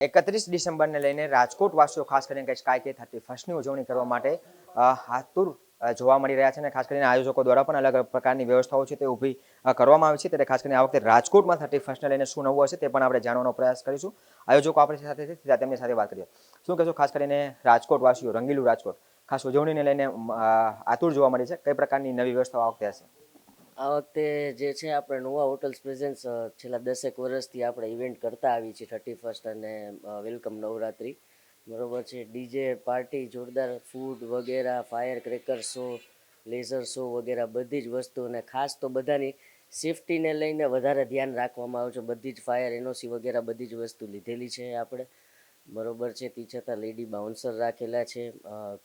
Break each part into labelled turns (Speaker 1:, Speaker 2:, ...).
Speaker 1: એકત્રીસ ડિસેમ્બરને લઈને રાજકોટવાસીઓ, ખાસ કરીને સ્કાય કે થર્ટી ફર્સ્ટની ઉજવણી કરવા માટે હાતુર જોવા મળી રહ્યા છે અને ખાસ કરીને આયોજકો દ્વારા પણ અલગ અલગ પ્રકારની વ્યવસ્થાઓ છે તે ઊભી કરવામાં આવી છે. ત્યારે ખાસ કરીને આ વખતે રાજકોટમાં થર્ટી ફર્સ્ટને લઈને શું નવું હશે તે પણ આપણે જાણવાનો પ્રયાસ કરીશું. આયોજકો આપણી સાથે તેમની સાથે વાત કરીએ. શું કહેશો? ખાસ કરીને રાજકોટવાસીઓ, રંગીલું રાજકોટ. ખાસ ઉજવણીને લઈને આતુર જોવા મળી છે. કઈ પ્રકારની નવી વ્યવસ્થાઓ આ વખતે હશે?
Speaker 2: આ વખતે જે છે આપણે નોવા હોટલ્સ પ્રેઝન્સ છેલ્લા દસેક વર્ષથી આપણે ઇવેન્ટ કરતા આવી છીએ થર્ટી ફર્સ્ટ અને વેલકમ નવરાત્રિ. બરોબર છે. ડીજે પાર્ટી જોરદાર ફૂડ વગેરે fire cracker show laser show વગેરે, બધી જ વસ્તુ અને ખાસ તો બધાની સેફટીને લઈને વધારે ધ્યાન રાખવામાં આવે છે. બધી જ ફાયર એનઓસી વગેરે બધી જ વસ્તુ લીધેલી છે આપણે. બરોબર છે. તે છતાં લેડી બાઉન્સર રાખેલા છે.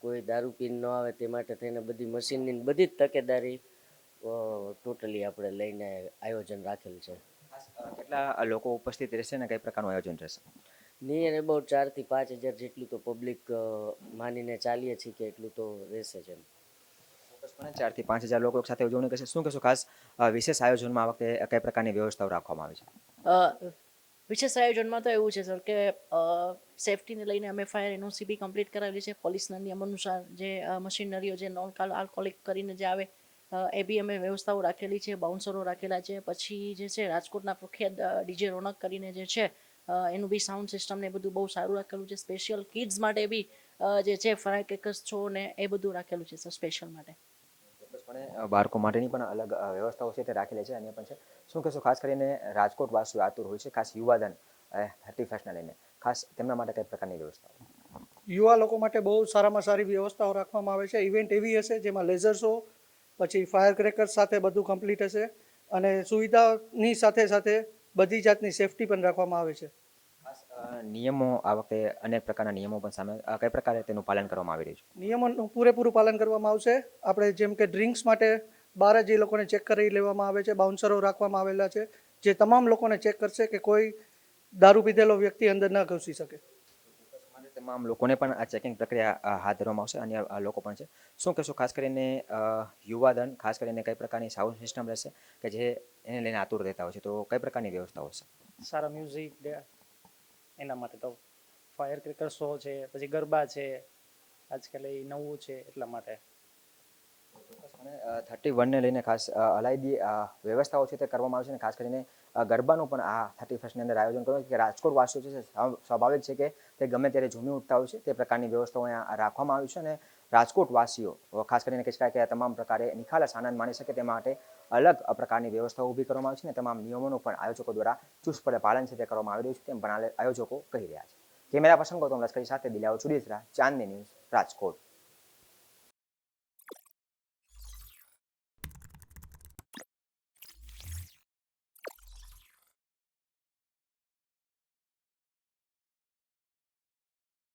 Speaker 2: કોઈ દારૂ પીન ન આવે તે માટે થઈને બધી મશીનની બધી જ તકેદારી ટોટલી આપણે લઈને આયોજન રાખેલ છે.
Speaker 1: કેટલા લોકો ઉપસ્થિત રહેશે અને કઈ પ્રકારનું આયોજન રહેશે?
Speaker 2: નિયર અબાઉટ ચારથી પાંચ હજાર જેટલું તો પબ્લિક માનીને ચાલીએ છીએ કે એટલું તો રહેશે જ એમ.
Speaker 1: ચારથી પાંચ હજાર લોકો સાથે ઉજવણી કરશે શું કહેશો ખાસ વિશેષ આયોજનમાં આ વખતે કઈ પ્રકારની વ્યવસ્થાઓ રાખવામાં આવી છે?
Speaker 3: વિશેષ આયોજનમાં તો એવું છે સર કે સેફટીને લઈને અમે ફાયર એનઓસી બી કમ્પ્લીટ કરાવેલી છે. પોલીસના નિયમ અનુસાર જે મશીનરીઓ જે નોન આલ્કોહોલિક કરીને જે આવે એ બી અમે વ્યવસ્થાઓ રાખેલી છે બાઉન્સરો રાખેલા છે પછી જે છે રાજકોટના પ્રખ્યાત ડીજે રોનક કરીને જે છે એનું બી સાઉન્ડ સિસ્ટમ ને એ બધું બહુ સારું રાખેલું છે. સ્પેશિયલ કિડ્સ માટે બી જે છે ફ્રાય કેકર્સ છો ને એ બધું રાખેલું છે સર સ્પેશિયલ માટે.
Speaker 1: પણ બાળકો માટેની પણ અલગ વ્યવસ્થાઓ છે તે રાખેલી છે અને પણ છે. શું કહેશો ખાસ કરીને રાજકોટ વાસીઓ આતુર હોય છે ખાસ યુવાધન થર્ટી ફર્સ્ટને લઈને. ખાસ તેમના માટે કઈ પ્રકારની વ્યવસ્થા
Speaker 4: યુવા લોકો માટે બહુ સારામાં સારી વ્યવસ્થાઓ રાખવામાં આવે છે. ઇવેન્ટ એવી હશે જેમાં લેઝર શો પછી ફાયર ક્રેકર્સ સાથે બધું કમ્પ્લીટ હશે અને સુવિધાની સાથે સાથે બધી જાતની સેફટી પણ રાખવામાં આવે છે.
Speaker 1: નિયમો આ વખતે અનેક પ્રકારના નિયમો પણ સામે કઈ પ્રકારે તેનું પાલન કરવામાં આવી રહ્યું છે?
Speaker 4: નિયમોનું પૂરેપૂરું પાલન કરવામાં આવશે. આપણે જેમ કે ડ્રિંક્સ માટે બહાર જ એ લોકોને ચેક કરી લેવામાં આવે છે બાઉન્સરો રાખવામાં આવેલા છે જે તમામ લોકોને ચેક કરશે કે કોઈ દારૂ પીધેલો વ્યક્તિ અંદર ન ઘૂસી શકે.
Speaker 1: તમામ લોકોને પણ આ ચેકિંગ પ્રક્રિયા હાથ ધરવામાં આવશે અન્ય લોકો પણ છે. શું કહેશો, ખાસ કરીને યુવાધન, ખાસ કરીને કઈ પ્રકારની સાઉન્ડ સિસ્ટમ રહેશે કે જે એને લઈને આતુર રહેતા હોય છે? તો કઈ પ્રકારની વ્યવસ્થાઓ હશે?
Speaker 5: સારા મ્યુઝિક એના માટે તો ફાયર ક્રિકર શો છે, પછી ગરબા છે, આજકાલ એ નવું છે એટલા માટે.
Speaker 1: થર્ટી વનને લઈને ખાસ અલાયદી વ્યવસ્થાઓ છે તે કરવામાં આવે છે અને ખાસ કરીને ગરબાનું પણ આ થર્ટી ફર્સ્ટની અંદર આયોજન કરવામાં કે રાજકોટ વાસીઓ છે સ્વ- સ્વાભાવિક છે કે તે ગમે ત્યારે ઝૂમી ઉઠતા હોય છે તે પ્રકારની વ્યવસ્થાઓ અહીંયા રાખવામાં આવી છે અને રાજકોટ વાસીઓ ખાસ કરીને કહી શકાય કે તમામ પ્રકારે નિખાલસ આનંદ માણી શકે તે માટે અલગ પ્રકારની વ્યવસ્થાઓ ઊભી કરવામાં આવી છે અને તમામ નિયમોનું પણ આયોજકો દ્વારા ચુસ્તપણે પાલન છે તે કરવામાં આવી રહ્યું છે તેમ પણ આયોજકો કહી રહ્યા છે. કેમેરા પસંદ ગૌતમ લશ્કરી સાથે દિલાવ ચુડીસરા ચાંદની ન્યૂઝ, રાજકોટ.